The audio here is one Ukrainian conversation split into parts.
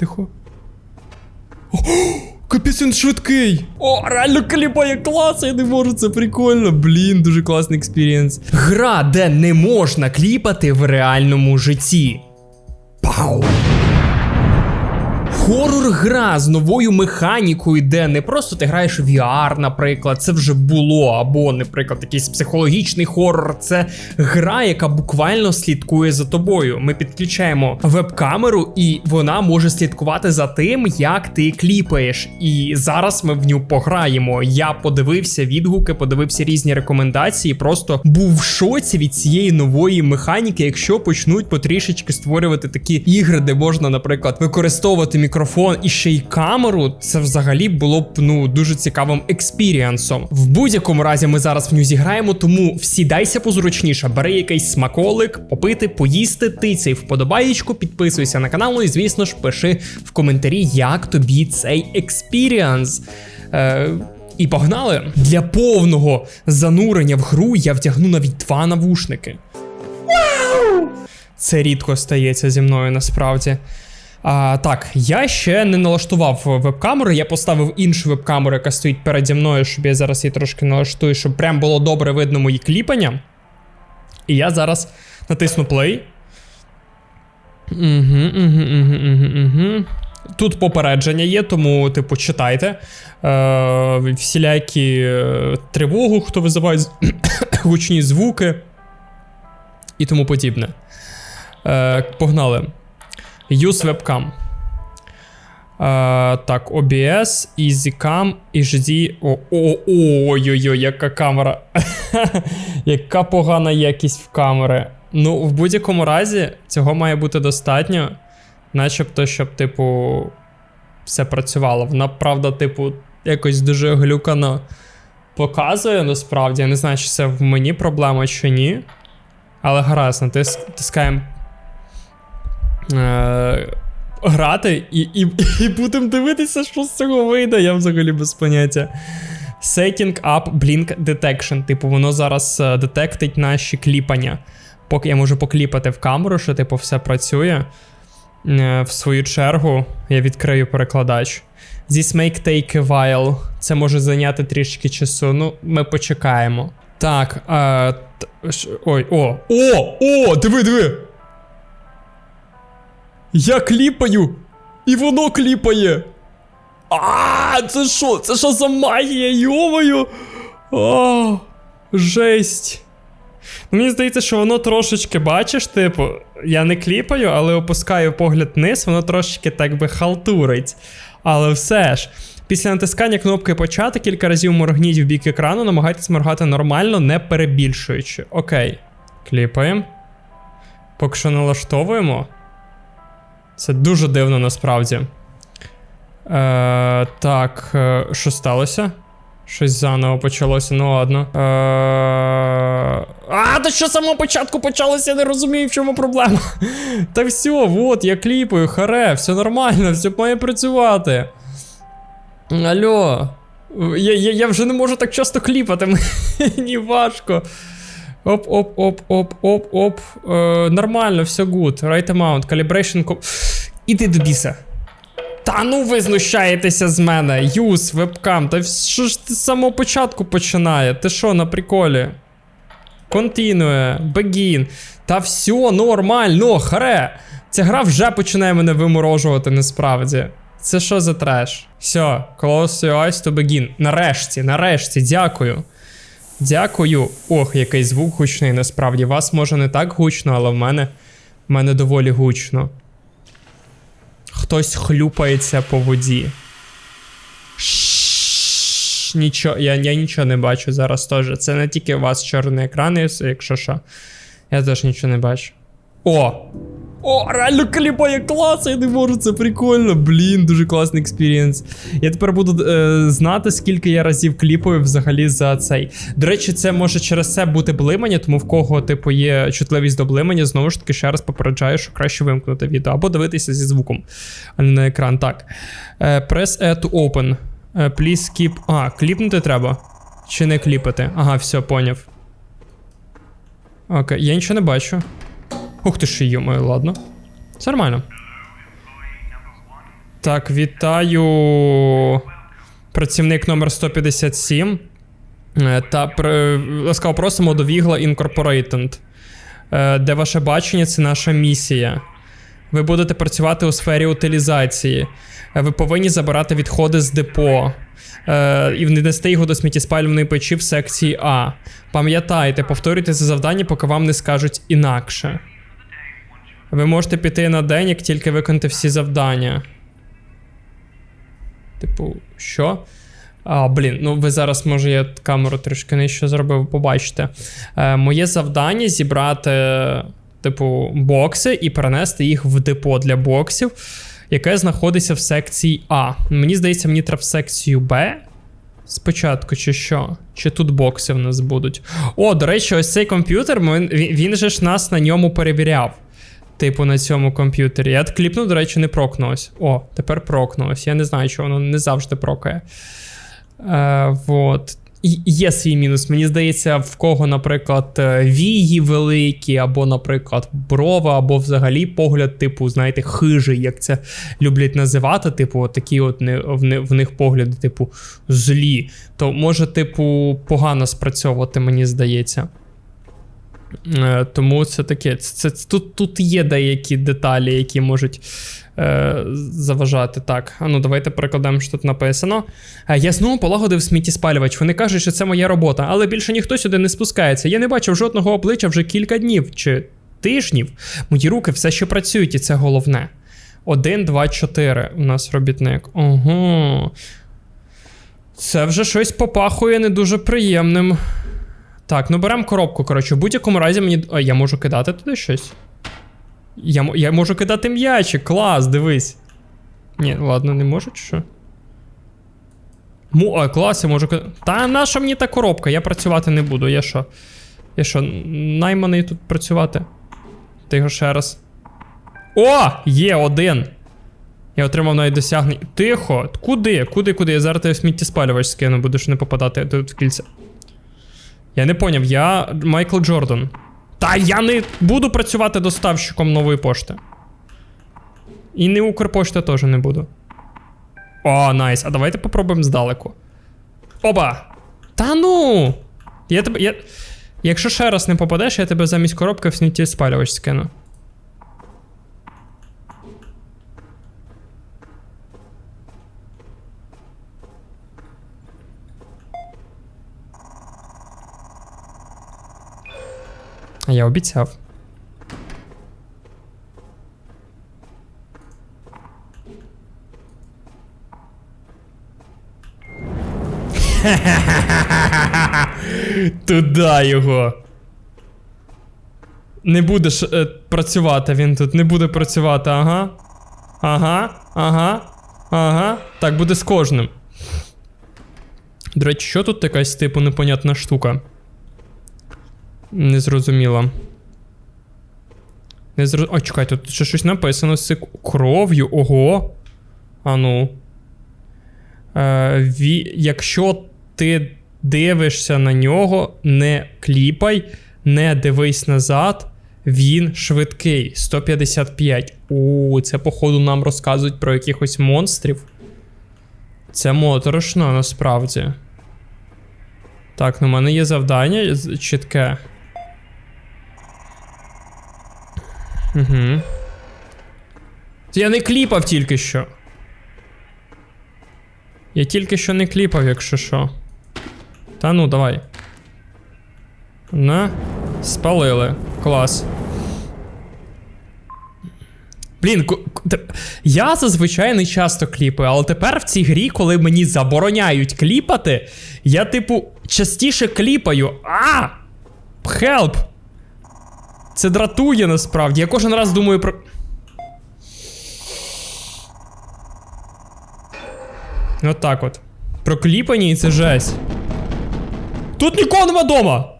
тихо. О, капець він швидкий! О, реально кліпає клас, я не можу, це прикольно. Блін, дуже класний експірієнс. Гра, де не можна кліпати в реальному житті. Пау! Хорор гра з новою механікою, де не просто ти граєш в VR, наприклад, це вже було, або, наприклад, якийсь психологічний хорор. Це гра, яка буквально слідкує за тобою. Ми підключаємо веб-камеру, і вона може слідкувати за тим, як ти кліпаєш. І зараз ми в ню пограємо. Я подивився відгуки, подивився різні рекомендації. Просто був в шоці від цієї нової механіки, якщо почнуть потрішечки створювати такі ігри, де можна, наприклад, використовувати мікрофон і ще й камеру, це взагалі було б ну дуже цікавим експіріансом. В будь-якому разі ми зараз в ню зіграємо, тому всідайся позручніше, бери якийсь смаколик, попити, поїсти, тицяй вподобаєчку, підписуйся на канал, ну і звісно ж пиши в коментарі, як тобі цей експіріанс. Е, і погнали! Для повного занурення в гру я вдягну навіть два навушники. Це рідко стається зі мною насправді. А, Так, я ще не налаштував веб-камеру, я поставив іншу веб-камеру, яка стоїть переді мною, щоб я зараз її трошки налаштую, щоб прям було добре видно мої кліпання. І я зараз натисну play. Угу, угу, угу, угу, угу. Тут попередження є, тому, типу, читайте. Е, всілякі е, тривогу, хто визиває гучні звуки і тому подібне. Е, погнали. Use webcam. Е, так, OBS, EasyCam, HD. Ой-ой-ой, яка камера. яка погана якість в камери. Ну, в будь-якому разі, цього має бути достатньо. Начебто, щоб, типу, все працювало. Вона, правда, типу, якось дуже глюкано показує, насправді. Я не знаю, чи це в мені проблема чи ні. Але гаразд, натис, натискаємо е, грати і, і, і будемо дивитися, що з цього вийде. Я взагалі без поняття. Setting up Blink Detection. Типу, воно зараз е, детектить наші кліпання. Поки я можу покліпати в камеру, що типу все працює. Е, В свою чергу я відкрию перекладач. This may take a while. Це може зайняти трішки часу. Ну, ми почекаємо. Так. Е, ой, о! О! О! Диви, диви! Я кліпаю! І воно кліпає! А, це що? Це що за магія? Йомою! О, жесть. Мені здається, що воно трошечки, бачиш, типу, я не кліпаю, але опускаю погляд вниз, воно трошечки так би халтурить. Але все ж, після натискання кнопки почати кілька разів моргніть в бік екрану, намагайтесь моргати нормально, не перебільшуючи. Окей. Кліпаємо. Поки що налаштовуємо. Це дуже дивно насправді. Е, так, е, що сталося? Щось заново почалося, ну ладно. Е, а, та що з самого початку почалося, я не розумію, в чому проблема. Та все, от, я кліпаю, харе, все нормально, все має працювати. Алло. Я, я, я вже не можу так часто кліпати, мені важко. Оп, оп, оп, оп, оп, оп. Е, нормально, все good. Right amount, calibration. ко- Іди до біса. Та ну ви знущаєтеся з мене. Юз, вебкам. Та що ж ти з самого початку починає? Ти що, на приколі? Continue, begin. Та все, нормально, харе. Ця гра вже починає мене виморожувати насправді. Це що за треш? Все, close your eyes to begin. Нарешті, нарешті, дякую. Дякую. Ох, який звук гучний, насправді. Вас може не так гучно, але в мене, в мене доволі гучно. Хтось хлюпається по воді. Нічого, я, я нічого не бачу зараз теж. Це не тільки у вас чорний екран, якщо що. Я теж нічого не бачу. О! О, реально кліпає клас, я не можу, це прикольно. Блін, дуже класний експірієнс. Я тепер буду е, знати, скільки я разів кліпаю взагалі за цей. До речі, це може через це бути блимання, тому в кого, типу, є чутливість до блимання, знову ж таки, ще раз попереджаю, що краще вимкнути відео або дивитися зі звуком, а не на екран. Так. Е, press E to open. Е, please keep. А, кліпнути треба? Чи не кліпати? Ага, все, поняв. Окей, я нічого не бачу. Ух ти ж, йомаю, ладно. Все нормально. Так, вітаю. Працівник номер 157. Е, Та при... ласкаво просимо до Vigla Incorporated. Е, Де ваше бачення це наша місія. Ви будете працювати у сфері утилізації. Е, Ви повинні забирати відходи з депо. Е, і внести його до сміттєспалювальної печі в секції А. Пам'ятайте, повторюйте це завдання, поки вам не скажуть інакше. Ви можете піти на день, як тільки виконаєте всі завдання. Типу, що? А, блін, ну ви зараз, може, я камеру трішки нижче зробив, побачите. Е, моє завдання зібрати, типу, бокси і перенести їх в депо для боксів, яке знаходиться в секції А. Мені здається, мені треба в секцію Б. Спочатку, чи що? Чи тут бокси в нас будуть? О, до речі, ось цей комп'ютер, він, він же ж нас на ньому перевіряв. Типу, на цьому комп'ютері. Я кліпнув, до речі, не прокнулось. О, тепер прокнулось. Я не знаю, чого воно не завжди прокає. Е, вот. І є свій мінус. Мені здається, в кого, наприклад, е, вії великі, або, наприклад, брова, або взагалі погляд, типу, знаєте, хижий, як це люблять називати. Типу, от такі от не- в них погляди, типу, злі. То може, типу, погано спрацьовувати, мені здається. Е, Тому це таке. Це, це, тут, тут є деякі деталі, які можуть е, заважати. Так, а ну давайте перекладемо, що тут написано. Е, я знову полагодив сміттєспалювач. Вони кажуть, що це моя робота, але більше ніхто сюди не спускається. Я не бачив жодного обличчя вже кілька днів чи тижнів. Мої руки все ще працюють, і це головне. Один, два, чотири. У нас робітник. Ого. Це вже щось попахує не дуже приємним. Так, ну беремо коробку, коротше, в будь-якому разі мені. А, я можу кидати туди щось. Я, я можу кидати м'ячик, клас, дивись. Ні, ладно, не можу, чи що? Му, а, клас, я можу кидати. Та наша мені та коробка, я працювати не буду. Я що? Я що, найманий тут працювати? Ти його ще раз. О! Є один! Я отримав навіть досягнення. Тихо! Куди? Куди, куди? Я зараз тебе сміттєспалювач скину, будеш не попадати тут в кільця. Я не поняв, я Майкл Джордан. Та я не буду працювати доставщиком нової пошти. І не Укрпошта теж не буду. О, найс. А давайте попробуємо здалеку. Оба! Та ну! Я тебе. Я... Якщо ще раз не попадеш, я тебе замість коробки в смітті спалювач скину. Я обіцяв. Туда його. Не будеш е, працювати він тут, не буде працювати, ага. Ага, ага, ага. Так, буде з кожним. До речі, що тут якась типу непонятна штука? Не зрозуміло. Не зро... О, чекай, тут ще щось написано з кров'ю. Ого. А ну. Е, ві... Якщо ти дивишся на нього, не кліпай, не дивись назад. Він швидкий. 155. У, це, походу, нам розказують про якихось монстрів. Це моторошно насправді. Так, ну в мене є завдання чітке. Угу. Я не кліпав тільки що. Я тільки що не кліпав, якщо що. Та ну, давай. На. Спалили. Клас. Блін, я зазвичай не часто кліпаю, але тепер в цій грі, коли мені забороняють кліпати, я, типу, частіше кліпаю. А! Хелп! Це дратує насправді. Я кожен раз думаю про. От так от. Про кліпання і це жесть. Тут нікого нема дома!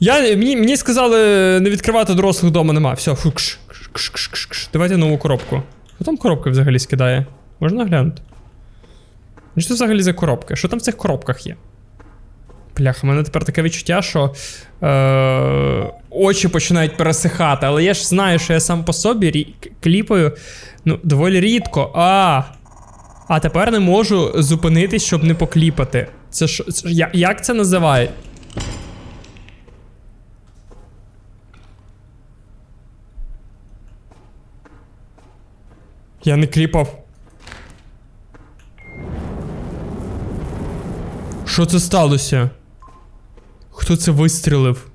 Я, мені, мені сказали не відкривати дорослих дома нема. Все, фу, кш, кш, кш, кш, кш. Давайте нову коробку. Що там коробка взагалі скидає? Можна глянути? Що це взагалі за коробки? Що там в цих коробках є? Бляха, в мене тепер таке відчуття, що е, очі починають пересихати, але я ж знаю, що я сам по собі кліпаю ну, доволі рідко. А, а тепер не можу зупинитись, щоб не покліпати. Це що? Це, я- як це називає? Я не кліпав. Що це сталося? Хто це вистрілив?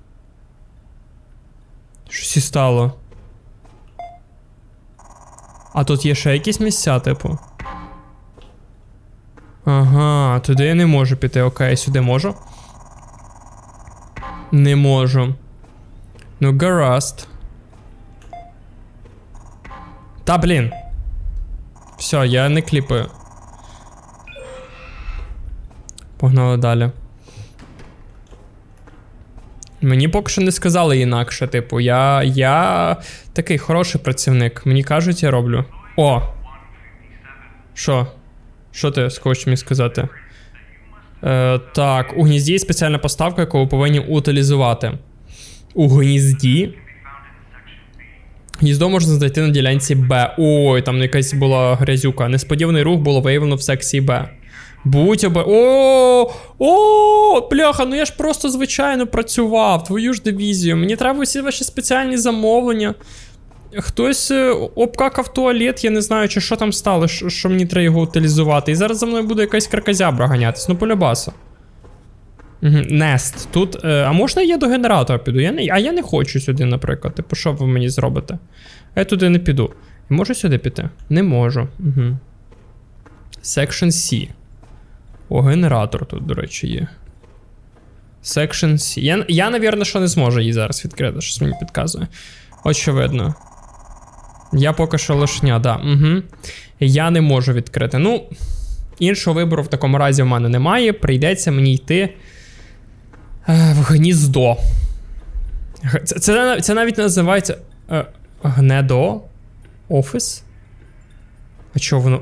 Щось і стало. А тут є ще якісь місця, типу. Ага, туди я не можу піти. Окей, сюди можу. Не можу. Ну, гаразд. Та блін. Все, я не кліпаю. Погнали далі. Мені поки що не сказали інакше, типу, я. я такий хороший працівник. Мені кажуть, я роблю. О! Що? Що ти хочеш мені сказати? Е, так, у гнізді є спеціальна поставка, яку ви повинні утилізувати. У гнізді. Гніздо можна знайти на ділянці Б. Ой, там якась була грязюка. Несподіваний рух було виявлено в секції Б. Будь оба. О, о, бляха, ну я ж просто звичайно працював, твою ж дивізію. Мені треба усі ваші спеціальні замовлення. Хтось е, обкакав туалет, я не знаю, чи що там стало, що, що мені треба його утилізувати. І зараз за мною буде якась кракозябра ганятись, ну полюбаса. Нест. Тут. Е, а можна я до генератора піду? Я не, а я не хочу сюди, наприклад. Типу, що ви мені зробите? Я туди не піду. Можу сюди піти? Не можу. Угу. Section C. О, генератор тут, до речі, є. Section C. Я, я навірно, що не зможу її зараз відкрити, щось мені підказує. Очевидно. Я поки що лишня, да. Угу. Я не можу відкрити. Ну, іншого вибору в такому разі в мене немає. Прийдеться мені йти е, в гніздо. Це, це, це навіть називається е, гнедо офіс. А чого воно?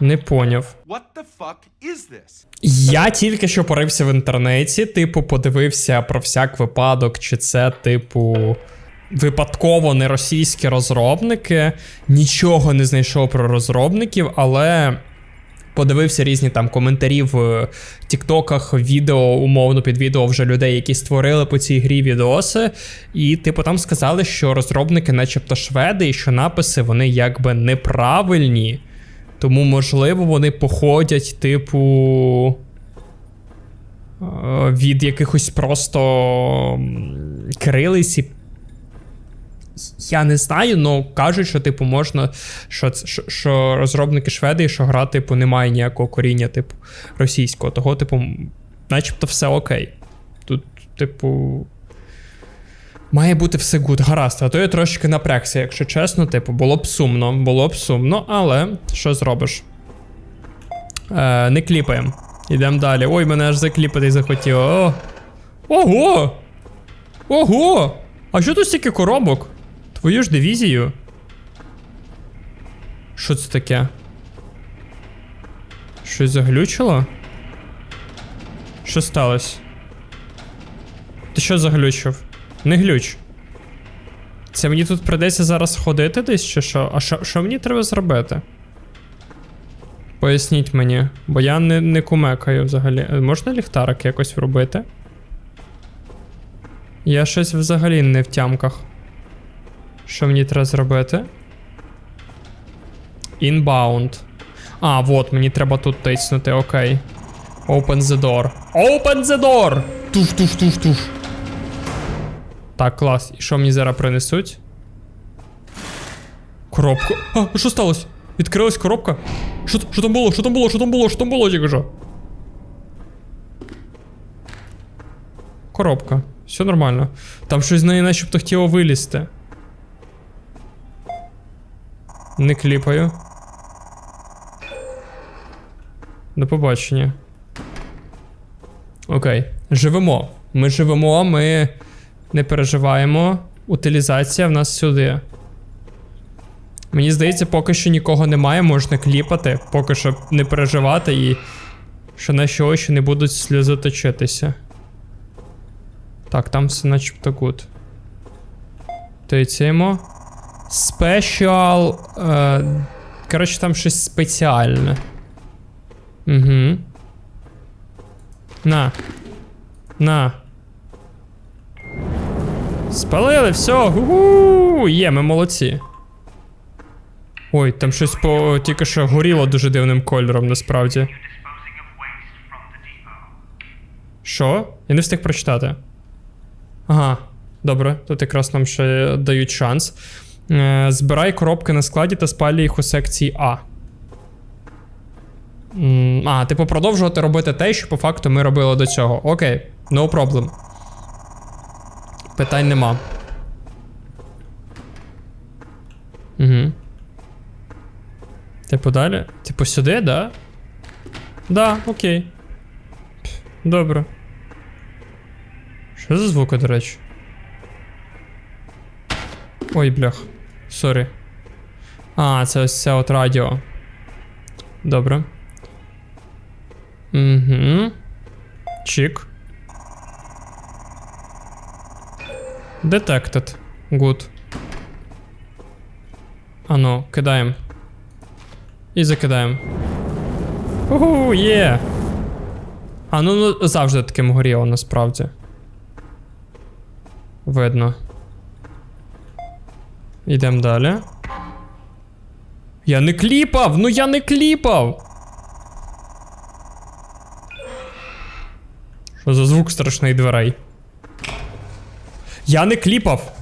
Не поняв. What the fuck is this? Я тільки що порився в інтернеті, типу, подивився про всяк випадок, чи це, типу, випадково не російські розробники. Нічого не знайшов про розробників, але подивився різні там коментарі в тіктоках, відео, умовно під відео вже людей, які створили по цій грі відоси. І, типу, там сказали, що розробники, начебто, шведи, і що написи вони якби неправильні. Тому, можливо, вони походять, типу. е, Від якихось просто і я не знаю, але кажуть, що, типу, можна, що, що, що розробники шведи, що гра, типу, не має ніякого коріння, типу, російського. Того, типу, начебто все окей. Тут, типу. Має бути все гуд, гаразд, а то я трошки напрягся, якщо чесно, типу, було б сумно, було б сумно, але що зробиш? Е, не кліпаємо. Ідемо далі. Ой, мене аж закліпати захотіло. О. Ого! Ого! А що тут стільки коробок? Твою ж дивізію. Що це таке? Щось заглючило? Що сталося? Ти що заглючив? Не глюч. Це мені тут придеться зараз ходити десь чи що? А що, мені треба зробити? Поясніть мені, бо я не, не кумекаю взагалі. Е, Можна ліхтарик якось вробити? Я щось взагалі не в тямках. Що мені треба зробити? Inbound. А, вот, мені треба тут тиснути, окей. Open the door. Open the door! Туш. Так, клас. І що мені зараз принесуть? Коробку. А, що сталося? Відкрилась коробка? Що, що там було? Що там було? Що там було? Що там було тільки що? Коробка. Все нормально. Там щось з неї начебто хотіло вилізти. Не кліпаю. До побачення. Окей. Живемо. Ми живемо, ми не переживаємо. Утилізація в нас сюди. Мені здається, поки що нікого немає, можна кліпати, поки що не переживати і що наші очі не будуть сльозоточитися. Так, там все начебто гуд. Тицяємо. Спешіал. Е, коротше, там щось спеціальне. Угу. На. На. Спалили, все. Гу-гу! Є, ми молодці. Ой, там щось по тільки що горіло дуже дивним кольором, насправді. Що? Я не встиг прочитати. Ага, добре, тут якраз нам ще дають шанс. Е, збирай коробки на складі та спалюй їх у секції А. А, типу, продовжувати робити те, що по факту ми робили до цього. Окей, no problem. Питань нема. Угу. Типу далі? Типу сюди, да? Да, окей. Добре. Що за звуки, до речі? Ой, блях. Сорі. А, це ось це от радіо. Добре. Угу. Чік. Detected. Good. Ано, кидаємо. І закидаємо. Угу, є. А ну, ну завжди таким горіло насправді. Видно. Йдемо далі. Я не кліпав! Ну я не кліпав! Що за звук страшний дверей? Я не кліпав!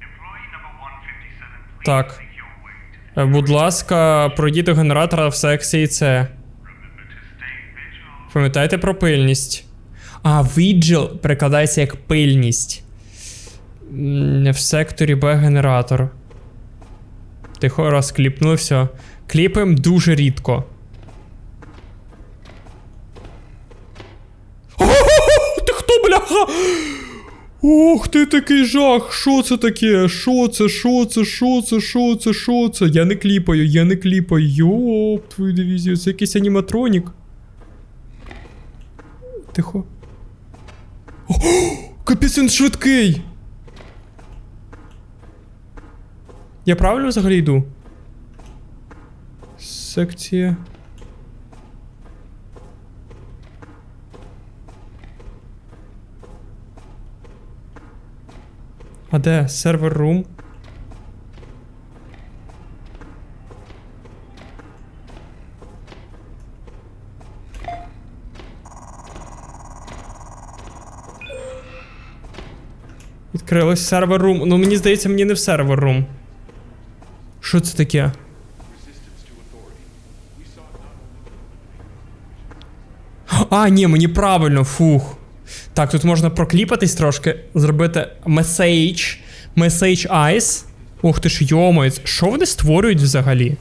Employee number 157, please Так. Е, Будь ласка, пройдіть до генератора в секції С. Пам'ятайте про пильність. А, vigil перекладається як пильність. В секторі Б генератор. Тихо, раз все. Кліпаємо дуже рідко. Ох, ти такий жах! Що це таке? Що це? Що це? Що це? Що це? Що це? Я не кліпаю, я не кліпаю. Йоп, твою дивізію, це якийсь аніматронік. Тихо. О, капець він швидкий! Я правильно взагалі йду? Секція. А де? Сервер рум? Відкрилось сервер рум. Ну мені здається, мені не в сервер рум. Що це таке? А, ні, мені правильно, фух. Так, тут можна прокліпатись трошки, зробити message, message eyes. Ух ти ж, йомою, що вони створюють взагалі?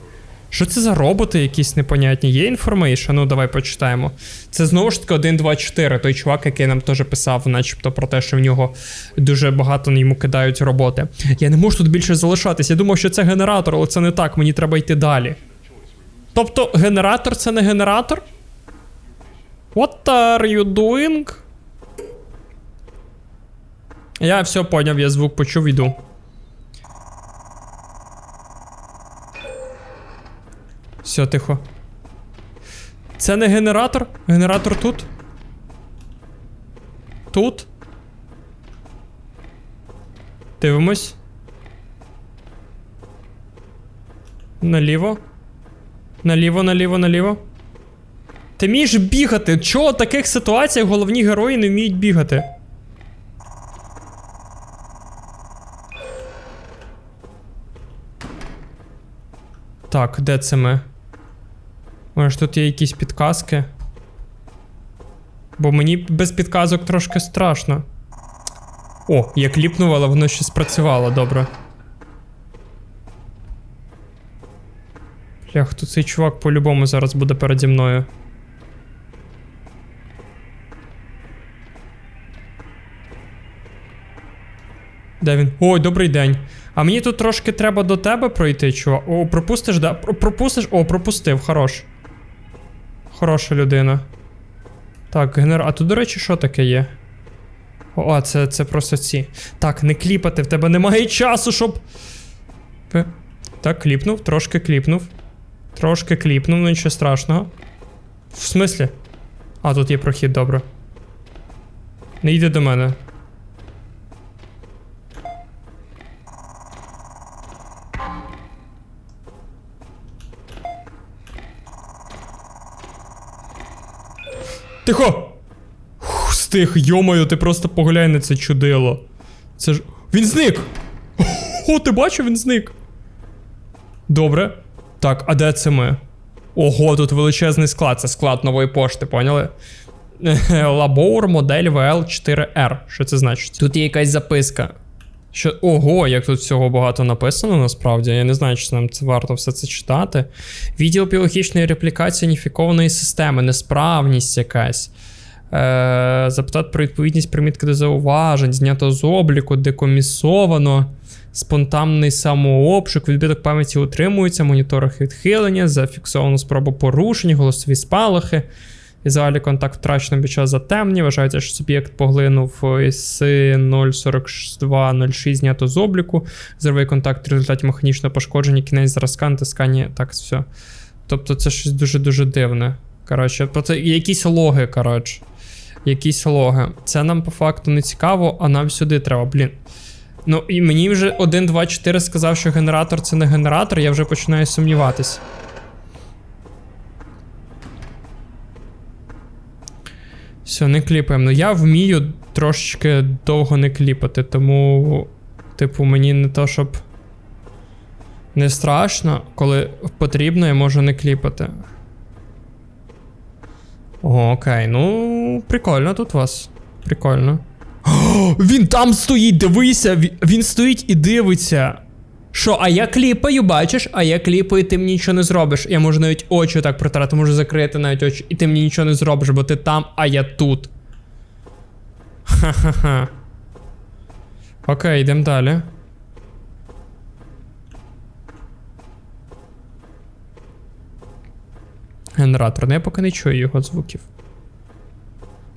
Що це за роботи якісь непонятні? Є інформейшн? Ну, давай почитаємо. Це знову ж таки 1, 2, 4, той чувак, який нам теж писав, начебто, про те, що в нього дуже багато йому кидають роботи. Я не можу тут більше залишатись. Я думав, що це генератор, але це не так, мені треба йти далі. Тобто, генератор це не генератор? What are you doing? Я все поняв, я звук почув, іду. Все, тихо. Це не генератор? Генератор тут? Тут? Дивимось. Наліво. Наліво, наліво, наліво. Ти вмієш бігати. Чого в таких ситуаціях головні герої не вміють бігати? Так, де це ми? Може тут є якісь підказки? Бо мені без підказок трошки страшно. О, я кліпнув, але воно ще спрацювало, добре. Блях, тут цей чувак по-любому зараз буде переді мною. Де він? Ой, добрий день. А мені тут трошки треба до тебе пройти, чувак. О, пропустиш, да? Про- Пропустиш? О, пропустив, хорош. Хороша людина. Так, генер... А тут, до речі, що таке є? О, це, це просто ці. Так, не кліпати, в тебе немає часу, щоб. Так, кліпнув, трошки кліпнув. Трошки кліпнув, ну нічого страшного. В смислі? А, тут є прохід, добре. Не йди до мене. Тихо! Фух, Стих, йомаю, ти просто поглянь на це чудило. Це ж. Він зник! О, ти бачив, він зник. Добре. Так, а де це ми? Ого, тут величезний склад. Це склад нової пошти, поняли? Лабоур модель VL4R. Що це значить? Тут є якась записка. Що, ого, як тут всього багато написано, насправді. Я не знаю, чи нам це варто все це читати. Відділ біологічної реплікації уніфікованої системи, несправність якась. Е, запитати про відповідність примітки до зауважень, знято з обліку, декомісовано, спонтанний самообшук, відбиток пам'яті утримується, моніторинг відхилення, зафіксовано спробу порушень, голосові спалахи. Візуальний контакт втрачено під час затемнення. Вважається, що суб'єкт поглинув ІС 04206 знято з обліку. Зоровий контакт в результаті механічного пошкодження, кінець зразка, натискання. Так, все. Тобто це щось дуже-дуже дивне. Коротше, це якісь логи, коротше. Якісь логи. Це нам по факту не цікаво, а нам сюди треба, блін. Ну і мені вже 1, 2, 4 сказав, що генератор це не генератор, я вже починаю сумніватись. Все, не кліпаємо. Ну я вмію трошечки довго не кліпати, тому, типу, мені не то, щоб не страшно, коли потрібно, я можу не кліпати. О, окей, ну, прикольно тут у вас. Прикольно. О, він там стоїть, дивися! Він, стоїть і дивиться. Що, а я кліпаю, бачиш? А я кліпаю, ти мені нічого не зробиш. Я можу навіть очі так протирати, можу закрити навіть очі, і ти мені нічого не зробиш, бо ти там, а я тут. Ха-ха-ха. Окей, йдемо далі. Генератор. Ну я поки не чую його звуків.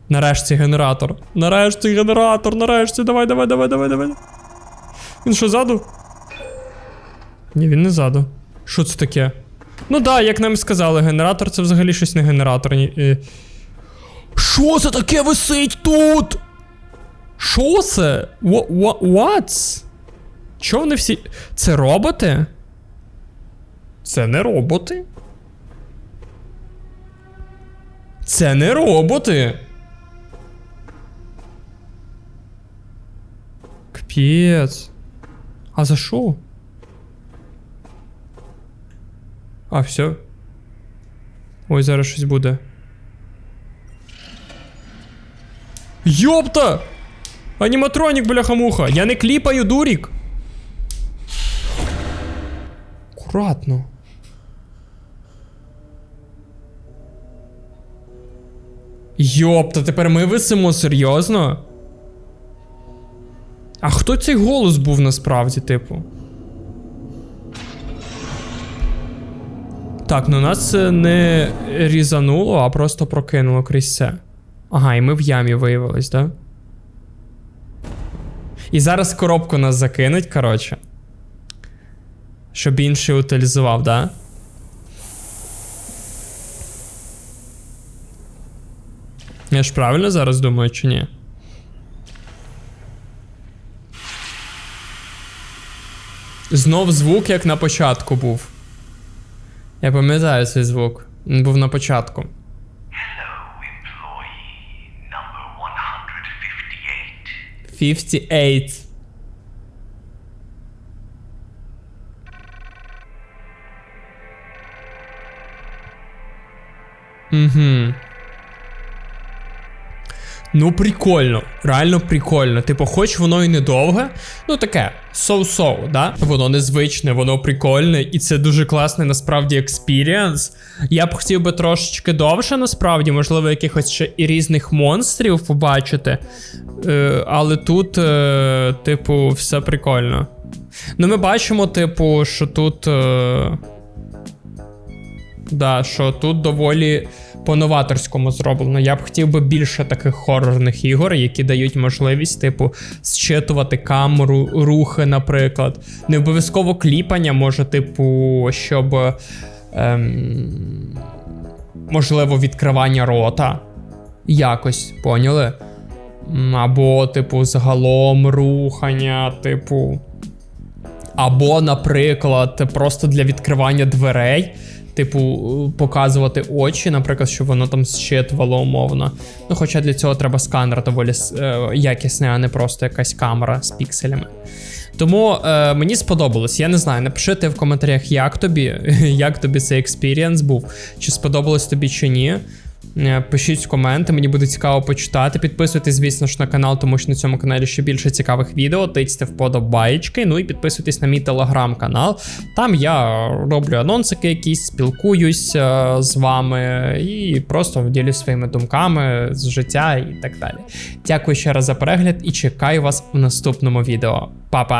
Нарешті генератор. Нарешті генератор, нарешті. Давай, давай, давай, давай, давай. Він що, ззаду? Ні, він не ззаду. Що це таке? Ну да, як нам сказали, генератор це взагалі щось не генератор. Що це таке висить тут? Що це? Wha- wha- What? Чого вони всі. Це роботи? Це не роботи. Це не роботи. Капець. А за що? А, все. Ой, зараз щось буде. Йопта! Аніматронік, бляха-муха! Я не кліпаю, дурік! Акуратно. Йопта, тепер ми висимо серйозно? А хто цей голос був насправді, типу? Так, ну нас це не різануло, а просто прокинуло крізь це. Ага, і ми в ямі виявились, да? І зараз коробку нас закинуть, коротше. Щоб інший утилізував, да? Я ж правильно зараз думаю, чи ні? Знов звук, як на початку був. Я пам'ятаю цей звук. Він був на початку. Hello, 158. 58. Угу. Ну, прикольно, реально прикольно. Типу, хоч воно і недовге, ну таке, соу-соу, да? Воно незвичне, воно прикольне, і це дуже класний насправді експірієнс. Я б хотів би трошечки довше, насправді, можливо, якихось ще і різних монстрів побачити. Е, але тут, е, типу, все прикольно. Ну, ми бачимо, типу, що тут. Е, Да, що тут доволі по-новаторському зроблено. Я б хотів би більше таких хорорних ігор, які дають можливість, типу, зчитувати камеру, рухи, наприклад. Не обов'язково кліпання, може, типу, щоб. Ем, можливо, відкривання рота. Якось, поняли? Або, типу, загалом рухання, типу. Або, наприклад, просто для відкривання дверей, типу, показувати очі, наприклад, щоб воно там щитувало умовно. Ну, хоча для цього треба сканер доволі е, якісний, а не просто якась камера з пікселями. Тому е, мені сподобалось. Я не знаю, напиши ти в коментарях, як тобі, як тобі цей експірієнс був, чи сподобалось тобі чи ні. Е, Пишіть коменти, мені буде цікаво почитати. Підписуйтесь, звісно ж, на канал, тому що на цьому каналі ще більше цікавих відео. Тицьте вподобайки. Ну і підписуйтесь на мій телеграм-канал. Там я роблю анонсики якісь, спілкуюсь е, з вами і просто ділюсь своїми думками з життя і так далі. Дякую ще раз за перегляд і чекаю вас в наступному відео. Па-па!